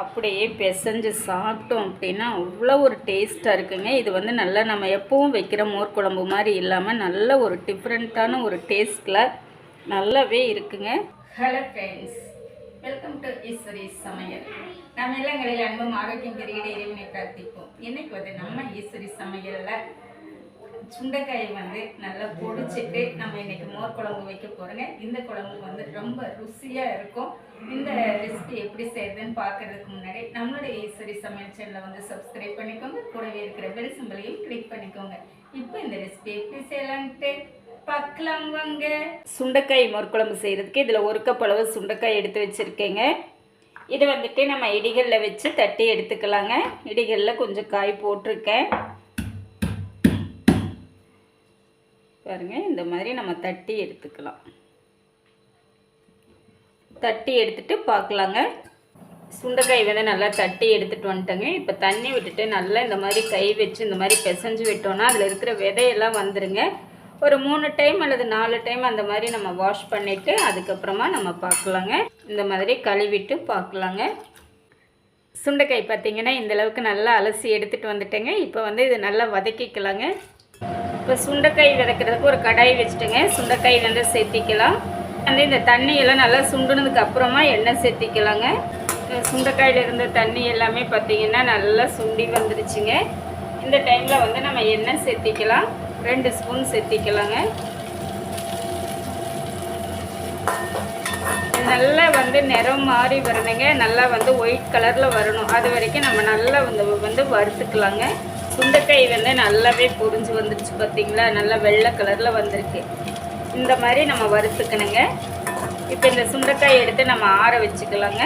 அப்படியே பிசைஞ்சு சாப்பிட்டோம் அப்படின்னா அவ்வளோ ஒரு டேஸ்ட்டாக இருக்குங்க. இது வந்து நல்லா நம்ம எப்பவும் வைக்கிற மோர் குழம்பு மாதிரி இல்லாமல் நல்ல ஒரு டிஃப்ரெண்ட்டான ஒரு டேஸ்ட்டில் நல்லாவே இருக்குங்க. Hello friends welcome to Eswari சமையல் நம்ம இல்லங்களில் அன்பும் ஆரோக்கியம் பெருகிட இறைவனை பிரார்த்திப்போம். இன்னைக்கு வந்து நம்ம ஈஸ்வரி சமையலில் சுண்டைக்காயை வந்து நல்லா பொடிச்சிட்டு நம்ம இன்னைக்கு மோர் குழம்பு வைக்க போகிறோங்க இந்த குழம்பு வந்து ரொம்ப ருசியாக இருக்கும். இந்த ரெசிபி எப்படி செய்யுதுன்னு பார்க்குறதுக்கு முன்னாடி நம்மளுடைய ஈஸ்வரி சமையல் சேனலை வந்து சப்ஸ்கிரைப் பண்ணிக்கோங்க. கூடவே இருக்கிற பெல் சிம்பிளையும் கிளிக் பண்ணிக்கோங்க. இப்போ இந்த ரெசிபி எப்படி செய்யலான்ட்டு பார்க்கலாம் வாங்க. சுண்டைக்காய் மோர் குழம்பு செய்கிறதுக்கு இதில் ஒரு கப் அளவு சுண்டைக்காய் எடுத்து வச்சுருக்கேங்க. இது வந்துட்டு நம்ம இடிகளில் வச்சு தட்டி எடுத்துக்கலாங்க. இடிகளில் கொஞ்சம் காய் போட்டிருக்கேன். பாருங்கள் இந்த மாதிரி நம்ம தட்டி எடுத்துக்கலாம். தட்டி எடுத்துட்டு பார்க்கலாங்க. சுண்டைக்காய் வந்து நல்லா தட்டி எடுத்துகிட்டு வந்துட்டேங்க. இப்போ தண்ணி விட்டுட்டு நல்லா இந்த மாதிரி கை வச்சு இந்த மாதிரி பிசைஞ்சு விட்டோம்னா அதில் இருக்கிற விதையெல்லாம் வந்துடுங்க ஒரு மூணு டைம் அல்லது நாலு டைம் அந்த மாதிரி நம்ம வாஷ் பண்ணிவிட்டு அதுக்கப்புறமா நம்ம பார்க்கலாங்க. இந்த மாதிரி கழுவிட்டு பார்க்கலாங்க. சுண்டைக்காய் பார்த்திங்கன்னா இந்த அளவுக்கு நல்லா அலசி எடுத்துகிட்டு வந்துட்டேங்க. இப்போ வந்து இது நல்லா வதக்கிக்கலாங்க. இப்போ சுண்டைக்காய் விதைக்கிறதுக்கு ஒரு கடாய் வச்சுட்டுங்க. சுண்டைக்காய் வந்து சேர்த்திக்கலாம் வந்து இந்த தண்ணியெல்லாம் நல்லா சுண்டுனதுக்கு அப்புறமா எண்ணெய் சேர்த்திக்கலாங்க சுண்டைக்காயில் இருந்த தண்ணி எல்லாமே பார்த்தீங்கன்னா நல்லா சுண்டி வந்துருச்சுங்க. இந்த டைமில் வந்து நம்ம எண்ணெய் சேர்த்திக்கலாம் ரெண்டு ஸ்பூன் சேர்த்திக்கலாங்க நல்லா வந்து நிறம் மாறி வரணுங்க. நல்லா வந்து ஒயிட் கலரில் வரணும். அது வரைக்கும் நம்ம நல்லா வந்து வந்து வறுத்துக்கலாங்க. சுண்டைக்காய் வந்து நல்லாவே பொறிஞ்சு வந்துருச்சு பார்த்தீங்களா? நல்லா வெள்ளை கலரில் வந்திருக்கு. இந்த மாதிரி நம்ம வறுத்துக்கணுங்க. இப்போ இந்த சுண்டைக்காய் எடுத்து நம்ம ஆற வச்சுக்கலாங்க.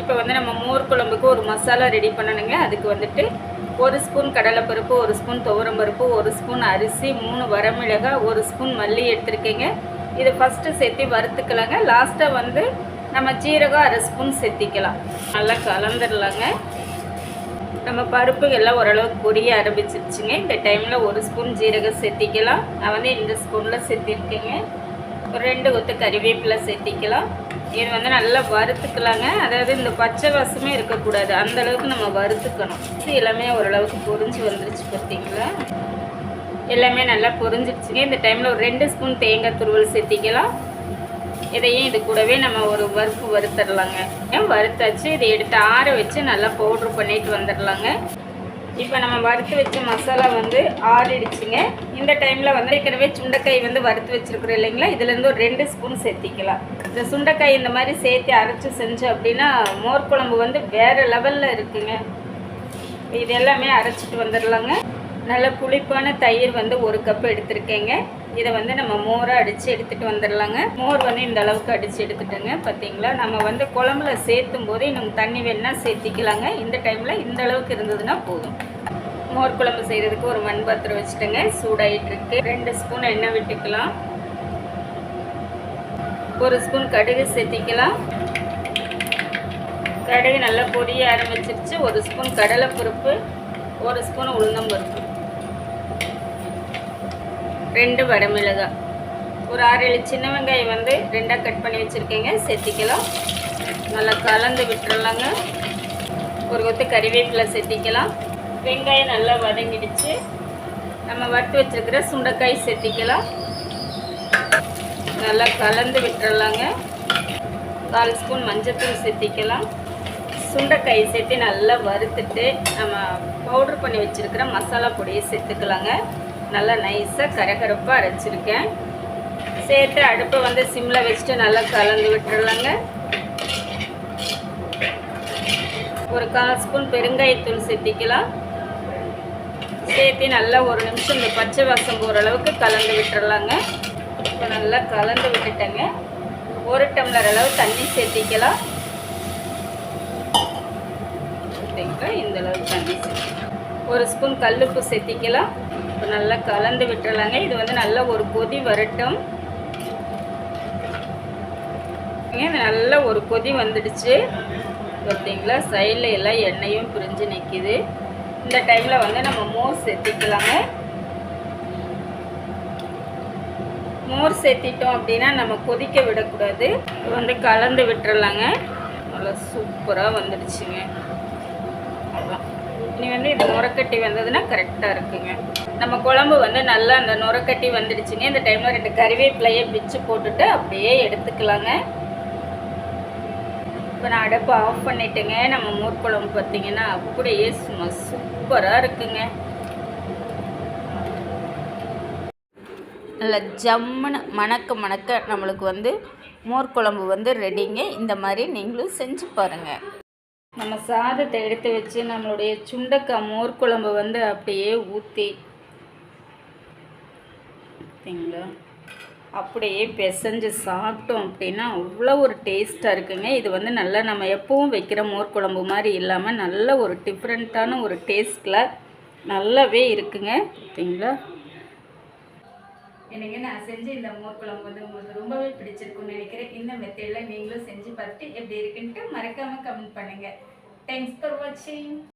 இப்போ வந்து நம்ம மோர் குழம்புக்கு ஒரு மசாலா ரெடி பண்ணணுங்க. அதுக்கு வந்துட்டு ஒரு ஸ்பூன் கடலைப்பருப்பு ஒரு ஸ்பூன் துவரம்பருப்பு ஒரு ஸ்பூன் அரிசி மூணு வரமிளகாய் ஒரு ஸ்பூன் மல்லி எடுத்துருக்கேங்க. இதை ஃபஸ்ட்டு சேர்த்து வறுத்துக்கலாங்க. லாஸ்ட்டாக வந்து நம்ம ஜீரகம் அரை ஸ்பூன் சேர்த்திக்கலாம். நல்லா கலந்துடலாங்க நம்ம பருப்பு எல்லாம் ஓரளவுக்கு பொரிய ஆரம்பிச்சிருச்சுங்க. இந்த டைமில் ஒரு ஸ்பூன் ஜீரகம் சேர்த்திக்கலாம் நான் வந்து இந்த ஸ்பூனில் சேர்த்திருக்கேங்க ஒரு ரெண்டு கொத்து கறிவேப்பிலை சேர்த்திக்கலாம் இது வந்து நல்லா வறுத்துக்கலாங்க. அதாவது இந்த பச்சை வாசமே இருக்கக்கூடாது. அந்தளவுக்கு நம்ம வறுத்துக்கணும். இது எல்லாமே ஓரளவுக்கு பொரிஞ்சு வந்துருச்சு பார்த்தீங்களா? எல்லாமே நல்லா பொரிஞ்சிருச்சுங்க. இந்த டைமில் ஒரு ரெண்டு ஸ்பூன் தேங்காய் துருவல் சேர்த்திக்கலாம் இதையும் இது கூடவே நம்ம ஒரு வறுப்பு வறுத்துடலாங்க ஏன் வறுத்தாச்சு? இதை எடுத்து ஆற வச்சு நல்லா பவுட்ரு பண்ணிட்டு வந்துடலாங்க இப்போ நம்ம வறுத்து வச்ச மசாலா வந்து ஆறிடுச்சுங்க. இந்த டைமில் வந்து ஏற்கனவே சுண்டைக்காய் வந்து வறுத்து வச்சுருக்குறோம் இல்லைங்களா? இதுலேருந்து ஒரு ரெண்டு ஸ்பூன் சேர்த்திக்கலாம். இந்த சுண்டைக்காய் இந்த மாதிரி சேர்த்து அரைச்சி செஞ்சோம் அப்படின்னா மோர் குழம்பு வந்து வேறு லெவலில் இருக்குங்க. இது எல்லாமே அரைச்சிட்டு வந்துடலாங்க நல்ல புளிப்பான தயிர் வந்து ஒரு கப் எடுத்திருக்கேங்க. இதை வந்து நம்ம மோராக அடித்து எடுத்துகிட்டு வந்துடலாங்க மோர் வந்து இந்த அளவுக்கு அடித்து எடுத்துட்டோங்க. பார்த்தீங்களா நம்ம வந்து குழம்புல சேர்த்தும் போது இன்னும் தண்ணி வேணால் சேர்த்திக்கலாங்க. இந்த டைமில் இந்த அளவுக்கு இருந்ததுன்னா போதும். மோர் குழம்பு செய்கிறதுக்கு ஒரு மண் பாத்திரம் வச்சுட்டேங்க. சூடாயிட்டு இருக்கு ரெண்டு ஸ்பூன் எண்ணெய் விட்டுக்கலாம். ஒரு ஸ்பூன் கடுகு சேர்த்திக்கலாம். கடுகு நல்லா பொரிய ஆரம்பிச்சிருச்சு. ஒரு ஸ்பூன் கடலைப்பருப்பு ஒரு ஸ்பூன் உளுந்தம்பருப்பு. ரெண்டு வடமிளகாய் ஒரு ஆறு ஏழு சின்ன வெங்காயம் வந்து ரெண்டாக கட் பண்ணி வச்சுருக்கேங்க. சேர்த்திக்கலாம் நல்லா கலந்து விட்டுறலாங்க. ஒரு கொத்து கறிவேப்பிலை சேர்த்திக்கலாம் வெங்காயம் நல்லா வதங்கிடுச்சு. நம்ம வறுத்து வச்சுருக்கிற சுண்டைக்காய் சேர்த்திக்கலாம் நல்லா கலந்து விட்டுறலாங்க. கால் ஸ்பூன் மஞ்சத்தூள் சேர்த்திக்கலாம் சுண்டைக்காய் சேர்த்து நல்லா வறுத்துட்டு நம்ம பவுட்ரு பண்ணி வச்சுருக்கிற மசாலா பொடியை சேர்த்துக்கலாங்க. நல்லா நைஸாக கரகரப்பாக அரைச்சிருக்கேன். சேர்த்து அடுப்பை வந்து சிம்மில் வச்சுட்டு நல்லா கலந்து விட்டுறலாங்க. ஒரு கால் ஸ்பூன் பெருங்காயத்தூள் சேர்த்திக்கலாம். சேர்த்து நல்லா ஒரு நிமிஷம் இந்த பச்சை வாசம் போகிற அளவுக்கு கலந்து விட்டுறலாங்க. இப்போ நல்லா கலந்து விட்டுட்டேங்க. ஒரு டம்ளர் அளவு தண்ணி சேர்த்திக்கலாம். இந்த அளவுக்கு தண்ணி சேர்த்து ஒரு ஸ்பூன் கல்லுப்பு சேர்த்திக்கலாம். இப்போ நல்லா கலந்து விட்டுறலாங்க. இது வந்து நல்லா ஒரு கொதி வரட்டும். இது நல்லா ஒரு கொதி வந்துடுச்சு. பார்த்தீங்களா சைடில் எல்லாம் எண்ணெயும் பிரிஞ்சு நிற்கிது இந்த டைமில் வந்து நம்ம மோர் சேர்த்திக்கலாங்க. மோர் சேர்த்திட்டோம் அப்படின்னா நம்ம கொதிக்க விடக்கூடாது. வந்து கலந்து விட்டுறலாங்க. நல்லா சூப்பராக வந்துடுச்சுங்க. அதான் இனி வந்து இது முறக்கட்டி வந்ததுன்னா கரெக்டாக இருக்குங்க. நம்ம குழம்பு வந்து நல்லா அந்த நுரக்கட்டி வந்துடுச்சுங்க. இந்த டைமில் ரெண்டு கறிவேப்பிலையை பிச்சு போட்டுட்டு அப்படியே எடுத்துக்கலாங்க. இப்போ நான் அடுப்பை ஆஃப் பண்ணிட்டேங்க. நம்ம மோர் குழம்பு பார்த்தீங்கன்னா அப்படியே சும்மா சூப்பராக இருக்குங்க. நல்லா ஜம்முன்னு மணக்க மணக்க நம்மளுக்கு வந்து மோர் குழம்பு வந்து ரெடிங்க இந்த மாதிரி நீங்களும் செஞ்சு பாருங்கள் நம்ம சாதத்தை எடுத்து வச்சு நம்மளுடைய சுண்டக்காய் மோர் குழம்பு வந்து அப்படியே ஊற்றி பார்த்தீங்களா அப்படியே பிசைஞ்சு சாப்பிட்டோம் அப்படின்னா அவ்வளோ ஒரு டேஸ்ட்டாக இருக்குங்க. இது வந்து நல்லா நம்ம எப்பவும் வைக்கிற மோர் குழம்பு மாதிரி இல்லாமல் நல்ல ஒரு டிஃப்ரெண்ட்டான ஒரு டேஸ்ட்டில் நல்லாவே இருக்குங்க. பார்த்தீங்களா? எனக்கு நான் செஞ்ச இந்த மோர் குழம்பு வந்து உங்களுக்கு ரொம்பவே பிடிச்சிருக்கும்னு நினைக்கிறேன். இந்த மெத்தடில் நீங்களும் செஞ்சு பார்த்துட்டு எப்படி இருக்குன்ட்டு மறக்காமல் கமெண்ட் பண்ணுங்கள் தேங்க்ஸ் ஃபார் வாட்சிங்